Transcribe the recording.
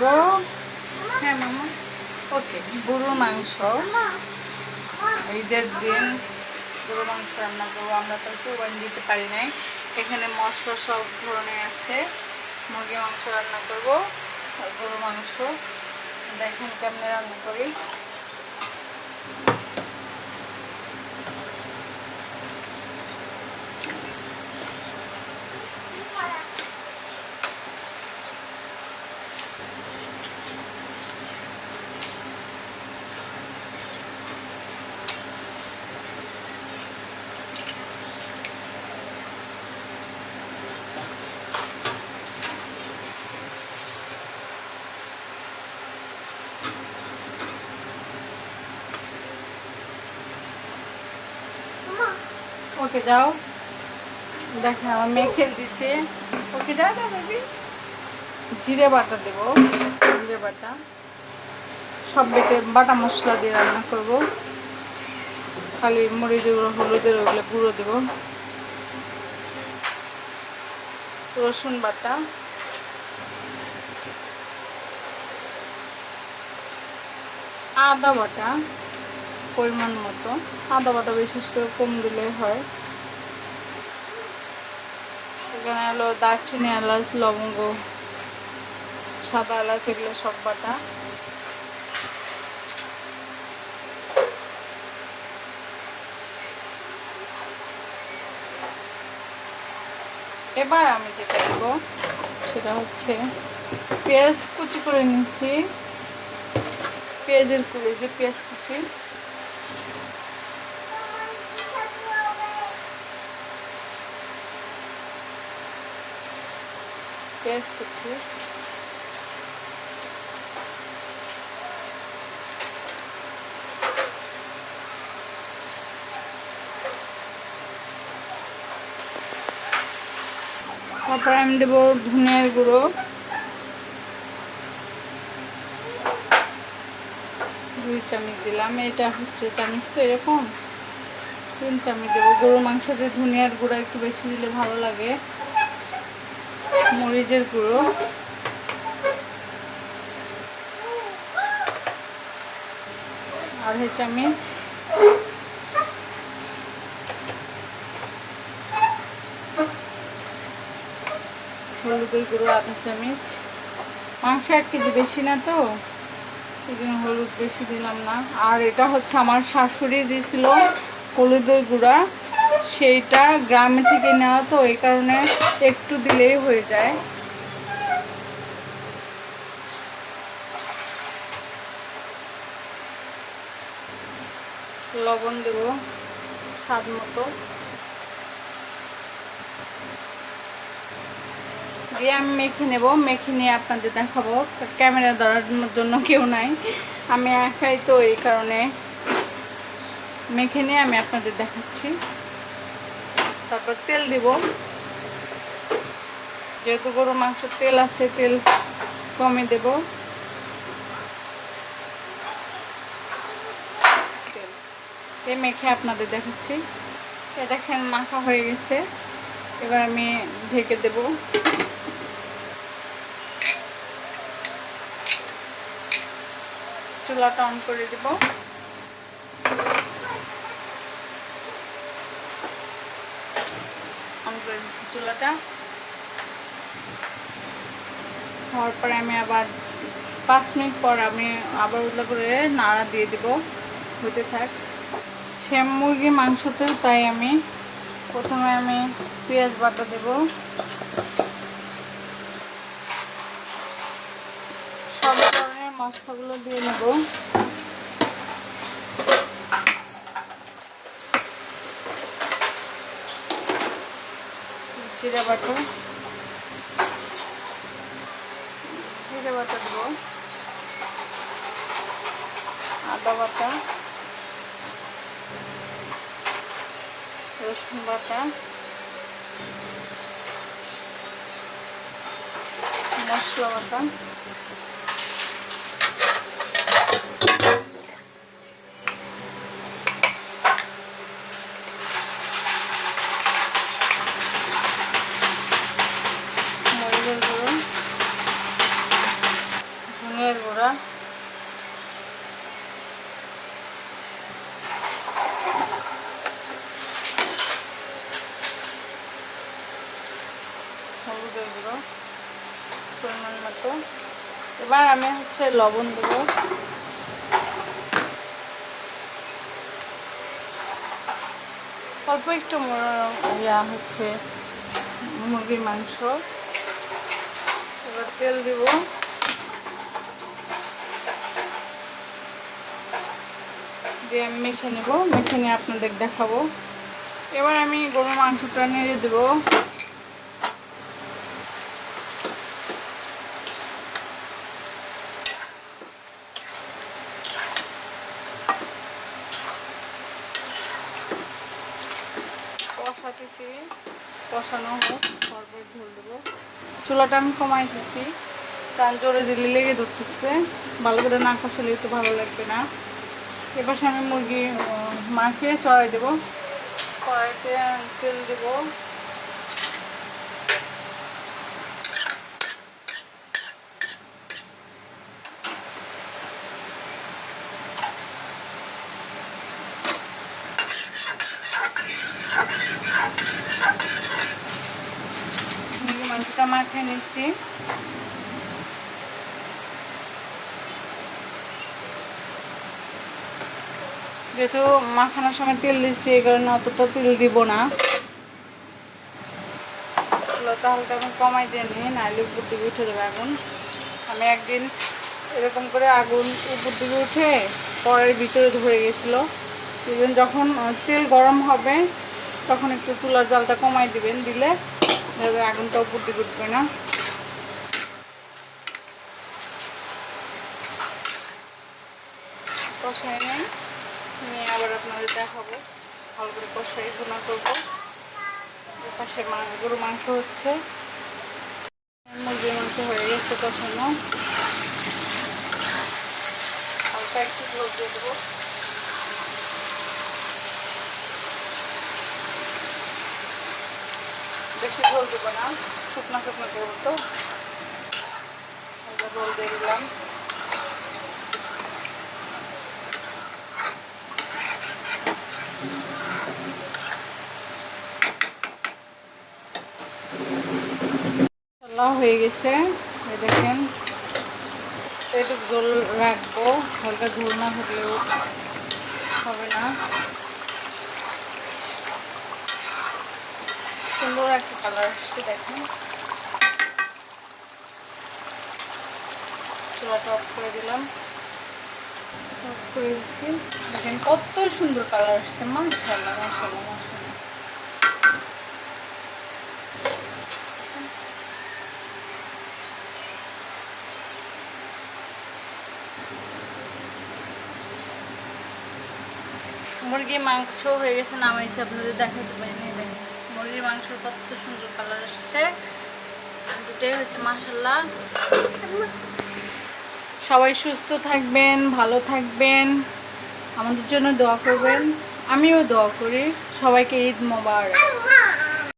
হ্যাঁ ওকে, গরুর মাংস। ঈদের দিন গরুর মাংস রান্না করব। আমরা তো কোরবানি দিতে পারি নাই। এখানে মশলা সব ধরনের আছে। মুরগি মাংস রান্না করব গরুর মাংস। দেখেন কেমনে রান্না করি। ওকে যাও দেখেন আমার মেয়ে খেল দিছে। ওকে যাও না বেবি জিরে বাটা দেবো। জিরে বাটা। সব বেটে বাটা মশলা দিয়ে রান্না করব। খালি মরিচের গুঁড়ো, হলুদের ওগুলো গুঁড়ো দেবো। রসুন বাটা। আদা বাটা। পরিমাণ মতো। আদা বাটা বিশেষ করে কম দিলে হয়। এখানে হলো দারচিনি, এলাচ, লবঙ্গ, সাদা এলাচ, এগুলো সব বাটা। এবার আমি যেটা দেব, সেটা হচ্ছে পেঁয়াজ কুচি করে নিচ্ছি পেঁয়াজের ফুলে যে পেঁয়াজ কুচি পেঁয়াজ কুচি তারপরে আমি দেবো ধনিয়ার গুঁড়ো। দুই চামচ দিলাম। এটা হচ্ছে চামচ তো এরকম। তিন চামচ দেবো। গরু মাংসতে ধনিয়ার গুঁড়ো একটু বেশি দিলে ভালো লাগে। মরিচের গুঁড়ো। আড়াই চামচ। হলুদের গুঁড়ো আধা চামচ। মাংস এক কেজি বেশি না তো, এই জন্য হলুদ বেশি দিলাম না। আর এটা হচ্ছে আমার শাশুড়ি দিয়েছিল হলুদের গুঁড়া। সেইটা গ্রামে থেকে নেওয়া তো এই কারণে একটু দিলেই হয়ে যায়। লবণ দেব স্বাদ মতো। দিয়ে আমি মেখে নেব, মেখে নিয়ে আপনাদের দেখাবো। ক্যামেরা ধরার জন্য কেউ নাই। আমি একাই তো এই কারণে মেখে নিয়ে আমি আপনাদের দেখাচ্ছি। তারপর তেল দিব। যেহেতু গরু মাংস তেল আছে, তেল কমে দেব। মেখে আপনাদের দেখাচ্ছি। এ দেখেন, মাখা হয়ে গেছে। এবার আমি ঢেকে দেবো। চুলাটা অন করে দেব। করে দিচ্ছি চুলাটা। হওয়ার পরে আমি আবার পাঁচ মিনিট পর আমি আবার উল্টা করে নাড়া দিয়ে দেব। হতে থাক। শ্যাম মুরগি মাংসতেও তাই আমি প্রথমে আমি পেঁয়াজ বাটা দেব। সব ধরনের মশলাগুলো দিয়ে নেব। জিরা বাটা। জিরে বাটা দেবো। আদা বাটা। রসুন বাটা। মশলা বাটা মরিচের গুঁড়ো আমরা হলুদের গুঁড়ো পরিমাণ মতো। এবার আমি হচ্ছে লবণ দেবো। অল্প একটু ইয়া হচ্ছে মুরগির মাংস। এবার তেল দিব। দিয়ে আমি মেখে নেব। মেখে নিয়ে আপনাদের দেখাবো। এবার আমি গরুর মাংসটা নেড়ে দেবো। কষানো হোক, তারপর ঝোল দেবো। চুলাটা আমি কমাই দিচ্ছি কারণ জোরে দিলে লেগে ধরতেছে। ভালো করে না কষালে তো ভালো লাগবে না। এপাশে আমি মুরগি মাখিয়ে চড়াই দেবো। কড়াইতে তেল দেবো মুরগি মাখিয়ে নিচ্ছি যেহেতু মাখানোর সময় তেল দিচ্ছি এই কারণে অতটা তেল দিব না। চুলাটা হালকা এখন কমাই দিয়ে নিই, নাহলে উপর দিকে উঠে যাবে আগুন। আমি একদিন এরকম করে আগুন উপর দিকে উঠে পরের ভিতরে ধরে গেছিল। যখন তেল গরম হবে, তখন একটু চুলার জালটা কমাই দিবেন, দিলে যাতে আগুনটা উপর উঠবে না। কষাই নেই নিয়ে আবার আপনাদের দেখাবো। ভালো করে কষাই ভুনা করব। পাশে গরু মাংস হচ্ছে। মুরগির মাংস হয়ে গেছে তখনও হালকা একটু দিয়ে দেবো। বেশি ঝোল দেবো না, শুকনো শুকনো করব তো। ঝোল দিয়ে দিলাম। হয়ে গেছে দেখেন। একটু জল রাখব, হালকা ঝোল না থাকলেও হবে না। কত সুন্দর কালার মুরগির মাংস হয়ে গেছে নামাইছে আপনাদের দেখাতে পারিনি। মাংস কত সুন্দর কালার আসছে। দুটোই হচ্ছে মাসাল্লাহ সবাই সুস্থ থাকবেন, ভালো থাকবেন। আমাদের জন্য দোয়া করবেন। আমিও দোয়া করি। সবাইকে ঈদ মোবারক।